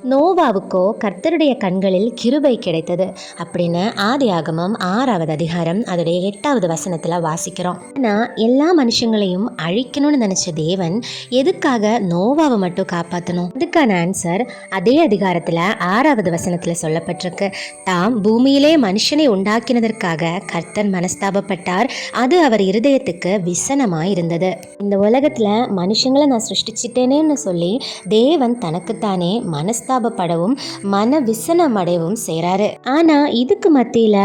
நோவாவுக்கோ கர்த்தருடைய கண்களில் கிருபை கிடைத்தது அப்படின்னு ஆதி ஆகமம் ஆறாவது அதிகாரம் அதோடைய எட்டாவது வசனத்தில் வாசிக்கிறோம். ஆனால் எல்லா மனுஷங்களையும் அழிக்கணும்னு நினச்ச தேவன் எதுக்காக நோவாவை மட்டும் காப்பாற்றணும் அதுக்கான ஆன்சர் அதே அதிகாரத்தில் ஆறாவது வசனத்தில் சொல்லப்பட்டிருக்கு. தாம் பூமியிலே மனுஷனை உண்டாக்கினதற்காக கர்த்தர் மனஸ்தாபப்பட்டார். அது அவர் இருதயத்துக்கு விசனமாக இருந்தது இந்த உலகத்தில் மனுஷங்களை நான் சிருஷ்டிச்சிட்டேனேன்னு சொல்லி தேவன் தனக்குத்தானே மனஸ்தாபப்படவும் மன விசனம் அடையவும் செய்கிறாரு ஆனால் இதுக்கு மத்தியில்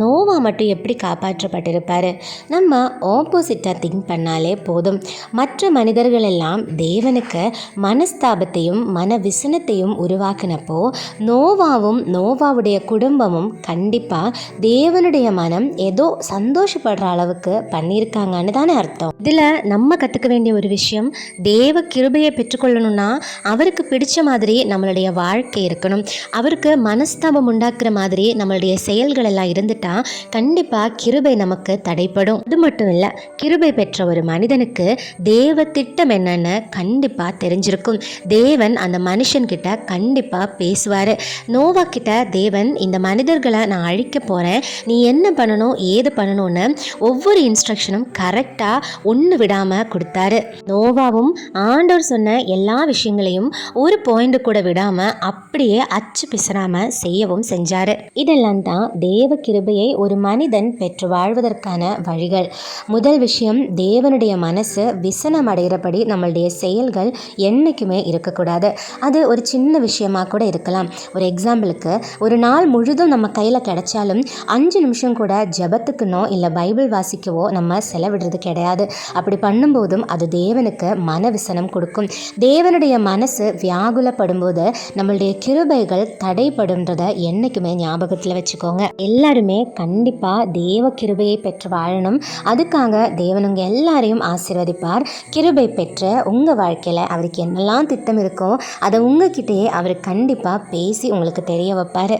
நோவா மட்டும் எப்படி காப்பாற்றப்பட்டிருப்பாரு? நம்ம ஆப்போசிட்டாக திங்க் பண்ணாலே போதும். மற்ற மனிதர்கள் எல்லாம் தேவனுக்கு மனஸ்தாபத்தையும் மன விசனத்தையும் உருவாக்கினப்போ நோவாவும் நோவாவுடைய குடும்பமும் கண்டிப்பாக தேவனுடைய மனம் ஏதோ சந்தோஷப்படுற அளவுக்கு பண்ணியிருக்காங்கன்னு தானே அர்த்தம். இதில் நம்ம கற்றுக்க வேண்டிய ஒரு விஷயம் தேவ கிருபையை பெற்றுக்கொள்ளணும்னா அவருக்கு பிடிச்ச மாதிரி நம்மளுடைய வாழ்க்கை இருக்கணும். அவருக்கு மனஸ்தாபம் உண்டாக்குற மாதிரி நம்மளுடைய செயல்கள் எல்லாம் இருந்துட்டா கண்டிப்பாக கிருபை நமக்கு தடைப்படும். அது மட்டும் இல்லை கிருபை பெற்ற ஒரு மனிதனுக்கு தேவ திட்டம் என்னன்னு கண்டிப்பாக தெரிஞ்சிருக்கும். தேவன் அந்த மனுஷன்கிட்ட கண்டிப்பாக பேசுவார். நோவா கிட்ட தேவன் இந்த மனிதர்களை நான் அழிக்க போகிறேன் நீ என்ன பண்ணணும் ஏது பண்ணணும்னு ஒவ்வொரு இன்ஸ்ட்ரக்ஷனும் கரெக்டாக ஒன்று விடாமல் கொடுத்தாரு. நோவாவும் ஆண்டவர் சொன்ன எல்லா விஷயங்களையும் ஒரு பாயிண்ட் கூட விடாமல் அப்படியே அச்சு பிசறாமல் செய்யவும் செஞ்சார். இதெல்லாம் தான் தேவ கிருபையை ஒரு மனிதன் பெற்று வாழ்வதற்கான வழிகள். முதல் விஷயம் தேவனுடைய மனசு விசனம் அடைகிறபடி நம்மளுடைய செயல்கள் என்றைக்குமே இருக்கக்கூடாது. அது ஒரு சின்ன விஷயமாக கூட இருக்கலாம். ஒரு எக்ஸாம்பிளுக்கு ஒரு நாள் முழுதும் நம்ம கையில் கிடைச்சாலும் அஞ்சு நிமிஷம் கூட ஜெபத்துக்குனோ இல்லை பைபிள் வாசிக்கவோ நம்ம செலவிடுறது கிடையாது. அப்படி பண்ணும்போதும் அது தேவனுக்கு மன விசனம் கொடுக்கும். தேவனுடைய மனசு வியாகுலப்படும்போது நம்மளுடைய கிருபைகள் தடைப்படும்ன்றதை என்றைக்குமே ஞாபகத்தில் வச்சுக்கோங்க. எல்லாருமே கண்டிப்பாக தேவ கிருபையை பெற்று வாழணும். அதுக்காக தேவனுங்க எல்லாரையும் ஆசீர்வதிப்பார். கிருபை பெற்ற உங்கள் வாழ்க்கையில் அவருக்கு என்னெல்லாம் திட்டம் இருக்கோ அதை உங்ககிட்டயே அவர் கண்டிப்பாக பேசி உங்களுக்கு தெரிய வைப்பார்.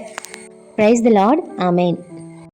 ப்ரைஸ் தி லார்ட் ஆமேன்